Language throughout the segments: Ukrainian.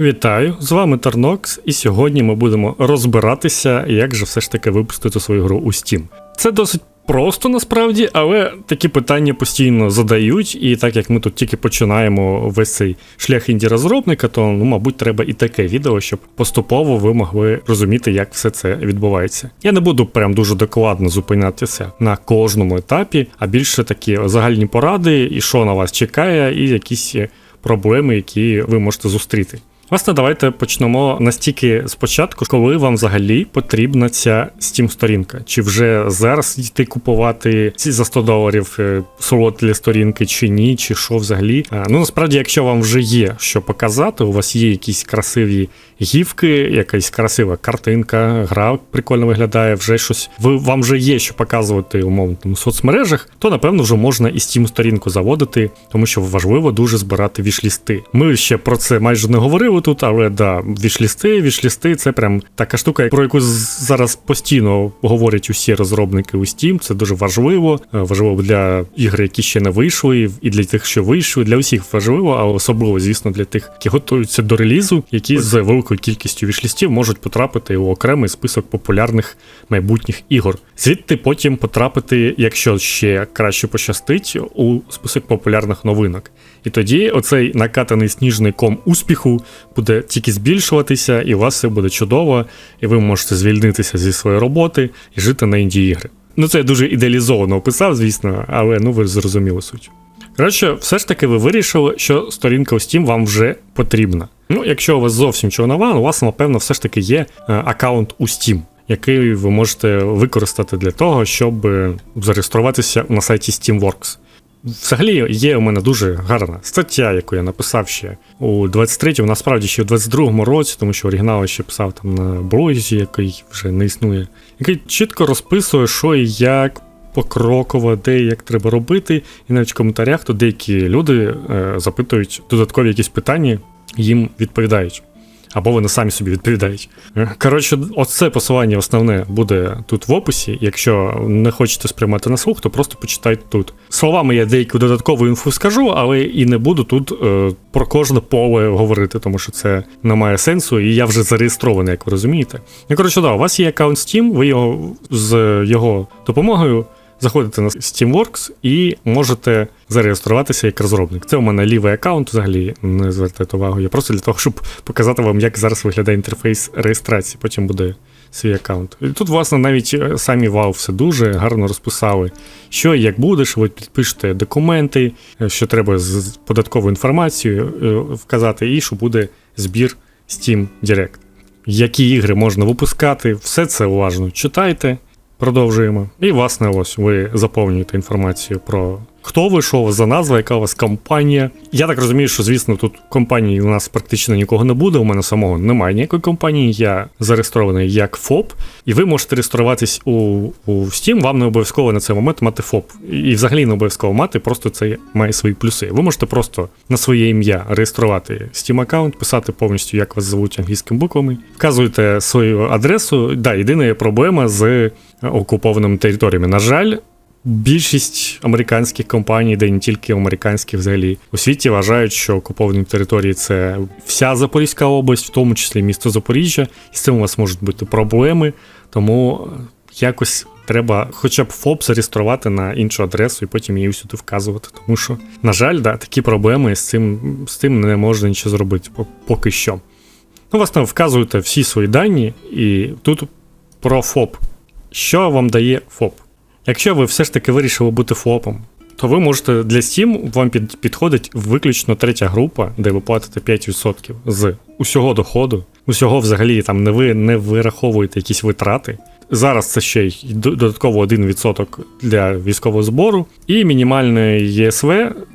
Вітаю, з вами Тарнокс, і сьогодні ми будемо розбиратися, як же все ж таки випустити свою гру у Steam. Це досить просто насправді, але такі питання постійно задають, і так як ми тут тільки починаємо весь цей шлях інді-розробника, то ну, мабуть, треба і таке відео, щоб поступово ви могли розуміти, як все це відбувається. Я не буду прям дуже докладно зупинятися на кожному етапі, а більше такі загальні поради, і що на вас чекає, і якісь проблеми, які ви можете зустріти. Власне, давайте почнемо настільки спочатку, коли вам взагалі потрібна ця Steam сторінка. Чи вже зараз йти купувати ці за 100 доларів е, слот для сторінки, чи ні, чи що взагалі. Ну насправді, якщо вам вже є що показати, у вас є якісь красиві гівки, якась красива картинка, гра прикольно виглядає, вже щось. Ви вам вже є що показувати умовно там, у соцмережах, то напевно вже можна і Steam сторінку заводити, тому що важливо дуже збирати вішлісти. Ми ще про це майже не говорили тут, але да, вішлісти, вішлісти це прям така штука, про яку зараз постійно говорять усі розробники у Steam. Це дуже важливо. Е, Важливо для ігр, які ще не вийшли, і для тих, що вийшли. Для усіх важливо, але особливо, звісно, для тих, які готуються до релізу, які з великою кількістю вішлістів можуть потрапити у окремий список популярних майбутніх ігор. Звідти потім потрапити, якщо ще краще пощастить, у список популярних новинок. І тоді оцей накатаний сніжний ком успіху буде тільки збільшуватися, і у вас все буде чудово, і ви можете звільнитися зі своєї роботи і жити на інді ігри. Ну це я дуже ідеалізовано описав, звісно, але ну ви зрозуміли суть. Коротше, все ж таки ви вирішили, що сторінка у Steam вам вже потрібна. Ну, якщо у вас зовсім чого нова, у вас, напевно, все ж таки є е, аккаунт у Steam, який ви можете використати для того, щоб е, зареєструватися на сайті SteamWorks. Взагалі є у мене дуже гарна стаття, яку я написав ще у 23-му, насправді ще у 22-му році, тому що оригінал ще писав там на блозі, який вже не існує, який чітко розписує, що і як. Покроково, де і як треба робити, і навіть в коментарях то деякі люди е, запитують додаткові якісь питання, їм відповідають. Або вони самі собі відповідають. Е, Коротше, оце посилання основне буде тут в описі. Якщо не хочете сприймати на слух, то просто почитайте тут. Словами я деяку додаткову інфу скажу, але і не буду тут е, про кожне поле говорити, тому що це не має сенсу, і я вже зареєстрований, як ви розумієте. Ну, коротше, да, у вас є аккаунт Steam, ви його з його допомогою. Заходите на SteamWorks і можете зареєструватися як розробник. Це у мене лівий аккаунт, взагалі не звертайте увагу. Я просто для того, щоб показати вам, як зараз виглядає інтерфейс реєстрації. Потім буде свій аккаунт. І тут, власне, навіть е, самі Valve все дуже гарно розписали, що і як будеш, ви підпишете документи, е, що треба з податкову інформацію е, вказати, і що буде збір Steam Direct. Які ігри можна випускати, все це уважно читайте. Продовжуємо. І, власне, ось ви заповнюєте інформацію про хто ви, що за назва, яка у вас компанія. Я так розумію, що, звісно, тут компанії у нас практично нікого не буде. У мене самого немає ніякої компанії. Я зареєстрований як ФОП, і ви можете реєструватись у, у Steam. Вам не обов'язково на цей момент мати ФОП. І взагалі не обов'язково мати, просто це має свої плюси. Ви можете просто на своє ім'я реєструвати Steam аккаунт, писати повністю, як вас звуть англійськими буквами, вказуєте свою адресу. Да, єдина є проблема з окупованими територіями. На жаль, більшість американських компаній, де не тільки американські взагалі у світі вважають, що окуповані території це вся Запорізька область, в тому числі місто Запоріжжя, і з цим у вас можуть бути проблеми. Тому якось треба хоча б ФОП зареєструвати на іншу адресу і потім її сюди вказувати. Тому що, на жаль, да, такі проблеми з цим з тим не можна нічого зробити поки що. Ну, власне, вказуєте всі свої дані, і тут про ФОП. Що вам дає ФОП? Якщо ви все ж таки вирішили бути ФОПом, то ви можете для Steam вам під, підходить виключно третя група, де ви платите 5% з усього доходу, усього взагалі там не ви не вираховуєте якісь витрати. Зараз це ще й додатково 1% для військового збору, і мінімальний ЄСВ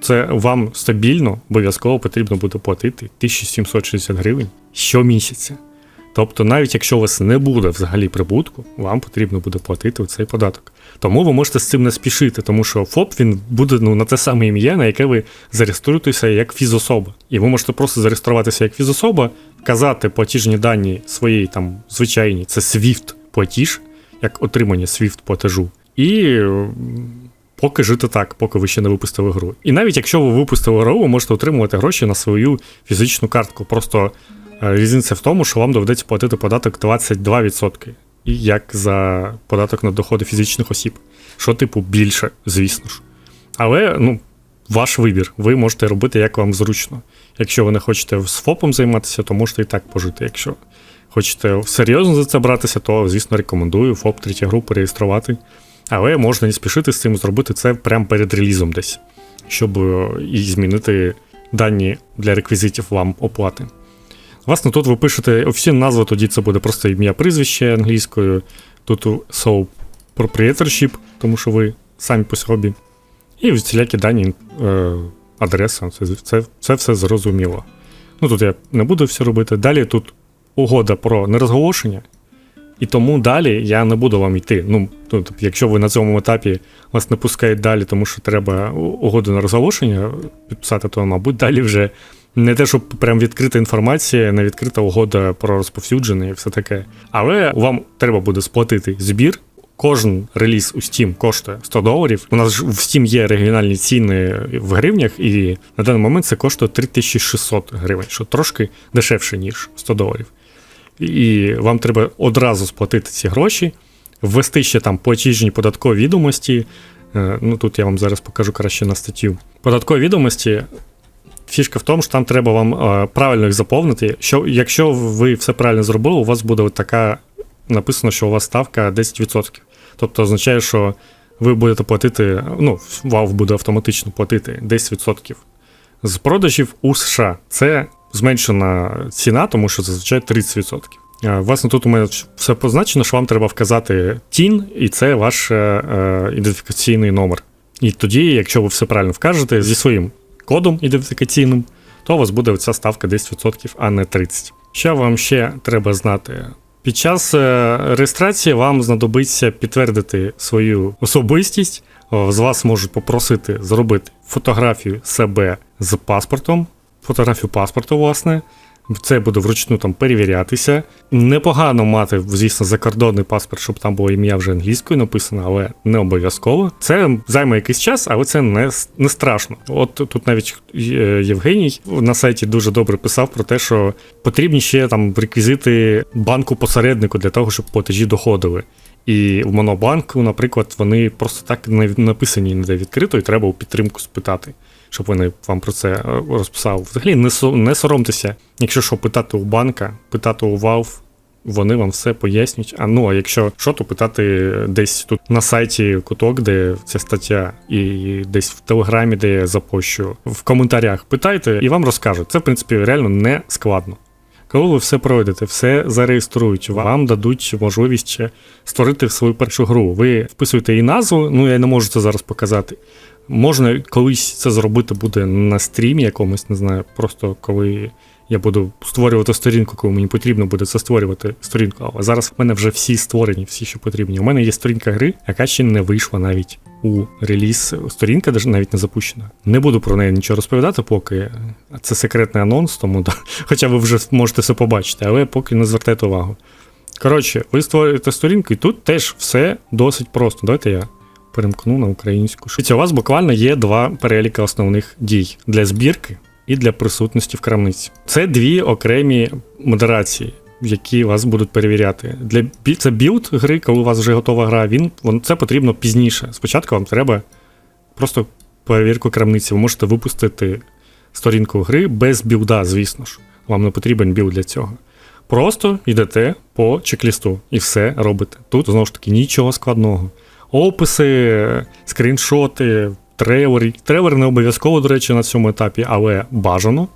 це вам стабільно обов'язково потрібно буде платити 1760 гривень щомісяця. Тобто, навіть якщо у вас не буде взагалі прибутку, вам потрібно буде платити цей податок. Тому ви можете з цим не спішити, тому що ФОП він буде ну, на те саме ім'я, на яке ви зареєструєтеся як фізособа. І ви можете просто зареєструватися як фізособа, вказати платіжні дані своєї там звичайні, це SWIFT платіж, як отримання SWIFT платежу. І поки жити так, поки ви ще не випустили гру. І навіть якщо ви випустили гру, ви можете отримувати гроші на свою фізичну картку. Просто Різниця в тому, що вам доведеться платити податок 22%. І як за податок на доходи фізичних осіб. Що, типу, більше, звісно ж. Але ну, ваш вибір. Ви можете робити, як вам зручно. Якщо ви не хочете з ФОПом займатися, то можете і так пожити. Якщо хочете серйозно за це братися, то, звісно, рекомендую ФОП третя група реєструвати. Але можна не спішити з цим зробити це прямо перед релізом десь, щоб е, і змінити дані для реквізитів вам оплати. Власне, тут ви пишете офіційну назву, тоді це буде просто ім'я прізвище англійською. Тут sole proprietorship, тому що ви самі по собі. І всілякі дані, е, адреса, це, це, це все зрозуміло. Ну тут я не буду все робити. Далі тут угода про нерозголошення, і тому далі я не буду вам йти. Ну, тут, якщо ви на цьому етапі вас не пускають далі, тому що треба угоду на розголошення підписати, то, мабуть, далі вже не те, щоб прям відкрита інформація, не відкрита угода про розповсюдження і все таке. Але вам треба буде сплатити збір. Кожен реліз у Steam коштує 100 доларів. У нас ж в Steam є регіональні ціни в гривнях, і на даний момент це коштує 3600 гривень, що трошки дешевше, ніж 100 доларів. І вам треба одразу сплатити ці гроші, ввести ще там платіжні податкові відомості. Е, Ну тут я вам зараз покажу краще на статтю. Податкові відомості. Фішка в тому, що там треба вам е, правильно їх заповнити. Що, якщо ви все правильно зробили, у вас буде така написано, що у вас ставка 10%. Тобто означає, що ви будете платити, ну, Valve буде автоматично платити 10% з продажів у США. Це зменшена ціна, тому що зазвичай 30%. Е, Власне, тут у мене все позначено, що вам треба вказати TIN, і це ваш е, ідентифікаційний номер. І тоді, якщо ви все правильно вкажете зі своїм кодом ідентифікаційним, то у вас буде ця ставка 10%, а не 30%. Що вам ще треба знати? Під час е, реєстрації вам знадобиться підтвердити свою особистість. З вас можуть попросити зробити фотографію себе з паспортом, фотографію паспорту, власне. Це буде вручну там перевірятися. Непогано мати, звісно, закордонний паспорт, щоб там було ім'я вже англійською написано, але не обов'язково. Це займе якийсь час, але це не, не страшно. От тут навіть Євгеній на сайті дуже добре писав про те, що потрібні ще там реквізити банку посереднику для того, щоб платежі доходили. І в Монобанку, наприклад, вони просто так не написані ніде відкрито, і треба у підтримку спитати, щоб вони вам про це е, розписали. Взагалі не, не соромтеся, якщо що питати у банка, питати у Valve, вони вам все пояснюють. А ну, а якщо що, то питати десь тут на сайті куток, де ця стаття, і десь в телеграмі, де я запощу, в коментарях питайте і вам розкажуть. Це, в принципі, реально не складно. Коли ви все пройдете, все зареєструють, вам дадуть можливість створити свою першу гру. Ви вписуєте її назву, ну я не можу це зараз показати. Можна колись це зробити буде на стрімі якомусь, не знаю, просто коли я буду створювати сторінку, коли мені потрібно буде це створювати сторінку. Але зараз в мене вже всі створені, всі, що потрібні. У мене є сторінка гри, яка ще не вийшла навіть у реліз. Сторінка навіть не запущена. Не буду про неї нічого розповідати, поки це секретний анонс, тому да. хоча ви вже можете все побачити, але поки не звертайте увагу. Коротше, ви створюєте сторінку, і тут теж все досить просто. Давайте я перемкну на українську. Дивіться, У вас буквально є два переліки основних дій для збірки і для присутності в крамниці. Це дві окремі модерації, які вас будуть перевіряти. Для це білд гри, коли у вас вже готова гра. Він це потрібно пізніше. Спочатку вам треба просто перевірку крамниці. Ви можете випустити сторінку гри без білда, звісно ж. Вам не потрібен білд для цього. Просто йдете по чек-лісту і все робите. Тут знову ж таки нічого складного. Описи, скріншоти, трейлери. Трейлер не обов'язково, до речі, на цьому етапі, але бажано.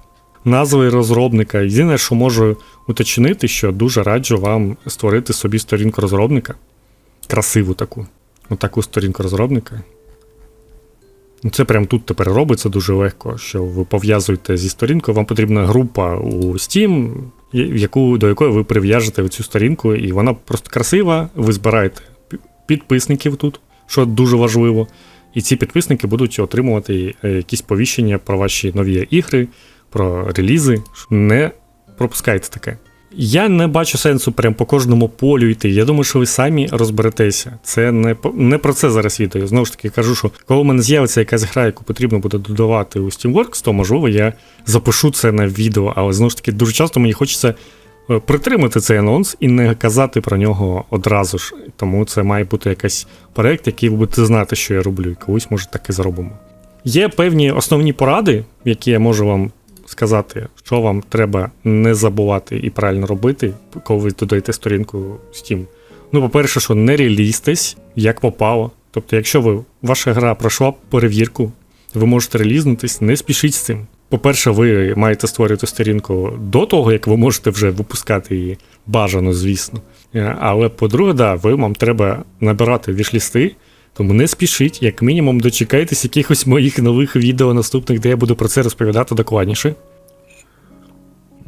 Назви розробника. Єдине, що можу уточнити, що дуже раджу вам створити собі сторінку розробника. Красиву таку. Отаку сторінку розробника. Ну, Це прям тут тепер робиться дуже легко, що ви пов'язуєте зі сторінкою. Вам потрібна група у Steam, яку, до якої ви прив'яжете цю сторінку, і вона просто красива. Ви збираєте підписників тут, що дуже важливо. І ці підписники будуть отримувати е, якісь повіщення про ваші нові ігри, про релізи. Не пропускайте таке. Я не бачу сенсу прям по кожному полю йти. Я думаю, що ви самі розберетеся. Це не не про це зараз відео. Знову ж таки, кажу, що коли в мене з'явиться якась гра, яку потрібно буде додавати у Steamworks, то можливо я запишу це на відео. Але знову ж таки, дуже часто мені хочеться притримати цей анонс і не казати про нього одразу ж. Тому це має бути якийсь проект, який ви будете знати, що я роблю, і колись може так і зробимо. Є певні основні поради, які я можу вам сказати, що вам треба не забувати і правильно робити, коли ви додаєте сторінку Steam. Ну, по-перше, що не релізтесь, як попало. Тобто, якщо ви, ваша гра пройшла перевірку, ви можете релізнутись, не спішіть з цим. По-перше, ви маєте створювати сторінку до того, як ви можете вже випускати її бажано, звісно. Е, Але по-друге, да, ви вам треба набирати вішлісти, тому не спішіть, як мінімум, дочекайтесь якихось моїх нових відео наступних, де я буду про це розповідати докладніше.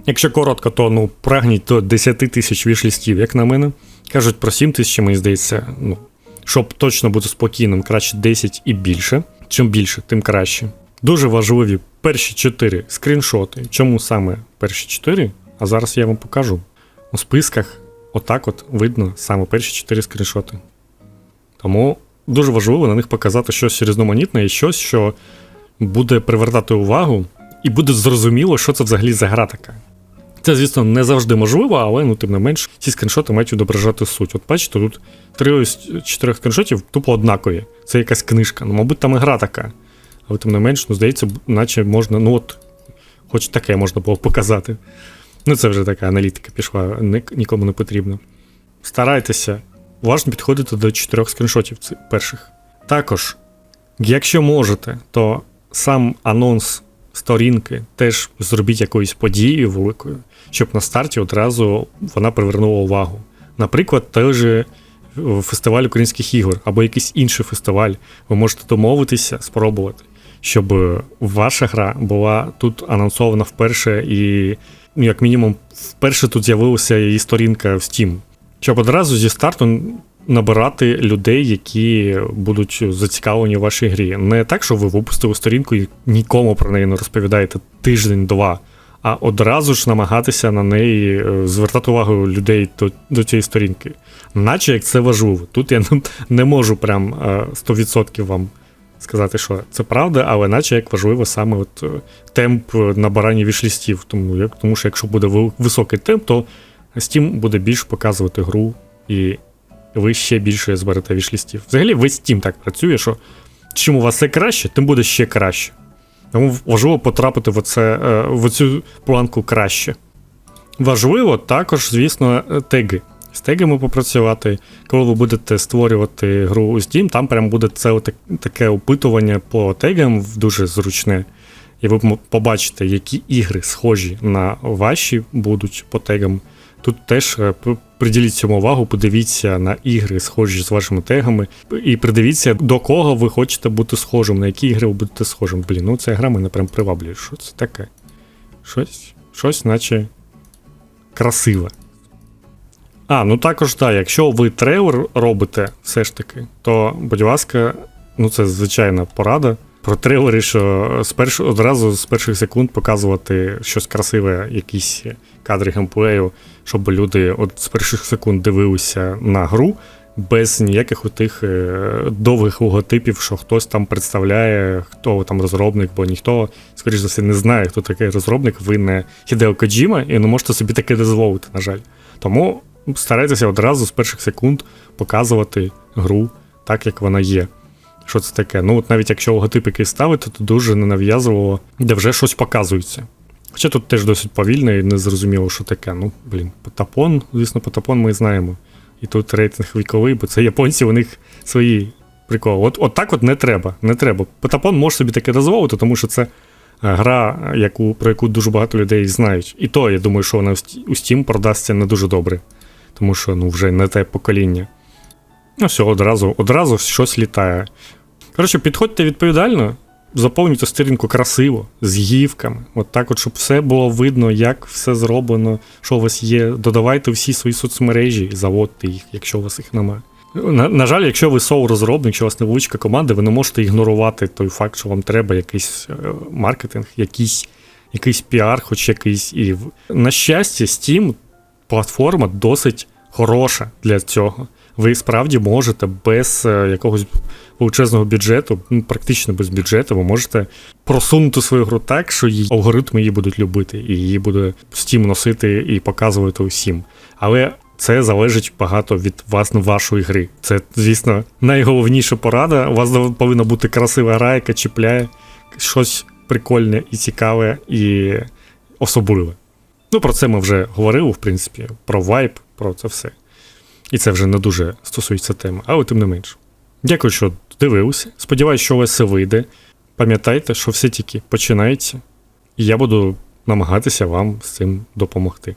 Якщо коротко, то ну прагніть до 10 тисяч вішлістів, як на мене. Кажуть про 7 тисяч, мені здається, ну, щоб точно бути спокійним, краще 10 і більше. Чим більше, тим краще. Дуже важливі перші 4 скріншоти. Чому саме перші 4? А зараз я вам покажу. У списках отак от видно саме перші 4 скріншоти. Тому дуже важливо на них показати щось різноманітне і щось, що буде привертати увагу, і буде зрозуміло, що це взагалі за гра така. Це, звісно, не завжди можливо, але ну, тим не менш, ці скріншоти мають відображати суть. От бачите, тут три з чотирьох скріншотів тупо однакові. Це якась книжка. Ну, мабуть, там і гра така. Але тим не менш, ну, здається, наче можна, ну от, хоч таке можна було показати. Ну, це вже така аналітика пішла, нікому не потрібно. Старайтеся уважно підходити до чотирьох скріншотів перших. Також, якщо можете, то сам анонс сторінки теж зробіть якоюсь подією великою, щоб на старті одразу вона привернула увагу. Наприклад, той же фестиваль українських ігор або якийсь інший фестиваль. Ви можете домовитися, спробувати, щоб е, ваша гра була тут анонсована вперше, і, ну, як мінімум, вперше тут з'явилася її сторінка в Steam. Щоб одразу зі старту набирати людей, які будуть зацікавлені в вашій грі. Не так, що ви випустили сторінку і нікому про неї не розповідаєте тиждень-два, а одразу ж намагатися на неї е, звертати увагу людей до, до цієї сторінки. Наче як це важливо. Тут я не, можу прям е, 100% вам сказати, що це правда, але наче як важливо саме от е, темп е, набирання вішлістів. Тому, тому що якщо буде високий темп, то Steam буде більш показувати гру, і ви ще більше зберете вішлістів. Взагалі, весь Steam так працює, що чим у вас все краще, тим буде ще краще. Тому важливо потрапити в, оце, е, в цю планку краще. Важливо також, звісно, теги. З тегами попрацювати. Коли ви будете створювати гру у Steam, там прям буде це таке опитування по тегам дуже зручне. І ви побачите, які ігри схожі на ваші будуть по тегам. Тут теж е, приділіть цьому увагу, подивіться на ігри, схожі з вашими тегами, і придивіться, до кого ви хочете бути схожим, на які ігри ви будете схожим. Блін, ну ця гра мене прям приваблює. Що це таке? Щось, щось, наче красиве. А, ну також так, якщо ви трейлер робите все ж таки, то, будь ласка, ну це звичайна порада. Про трейлери, що з перш... одразу з перших секунд показувати щось красиве, якісь кадри геймплею, щоб люди от з перших секунд дивилися на гру без ніяких отих е, довгих логотипів, що хтось там представляє, хто там розробник, бо ніхто, скоріш за все, не знає, хто такий розробник. Ви не Хідео Коджіма і не можете собі таке дозволити, на жаль. Тому старайтеся одразу з перших секунд показувати гру так, як вона є. Що це таке? Ну, от навіть якщо логотип якийсь ставити, то дуже ненав'язливо, де вже щось показується. Хоча тут теж досить повільно і не зрозуміло, що таке. Ну, блін, потапон, звісно, потапон ми знаємо. І тут рейтинг віковий, бо це японці, у них свої приколи. От, от так от не треба. Не треба. Потапон може собі таке дозволити, тому що це е, гра, яку, про яку дуже багато людей знають. І то, я думаю, що вона у Steam продасться не дуже добре. Тому що ну, вже не те покоління. Ну, все, одразу, одразу щось літає. Коротше, підходьте відповідально, заповнюйте сторінку красиво, з гівками. От так, от, щоб все було видно, як все зроблено, що у вас є. Додавайте всі свої соцмережі і заводьте їх, якщо у вас їх немає. На, на жаль, якщо ви соу-розробник, якщо у вас невеличка команда, ви не можете ігнорувати той факт, що вам треба якийсь е, маркетинг, якийсь, якийсь піар, хоч якийсь. І на щастя, Steam платформа досить хороша для цього. Ви справді можете без е, якогось величезного бюджету, ну, практично без бюджету, ви можете просунути свою гру так, що її алгоритми її будуть любити, і її буде Steam носити і показувати усім. Але це залежить багато від власне вашої гри. Це, звісно, найголовніша порада. У вас повинна бути красива гра, яка чіпляє щось прикольне і цікаве, і особливе. Ну, про це ми вже говорили, в принципі, про вайб, про це все. І це вже не дуже стосується теми, але тим не менш. Дякую, що дивилися. Сподіваюсь, що у вас все вийде. Пам'ятайте, що все тільки починається, і я буду намагатися вам з цим допомогти.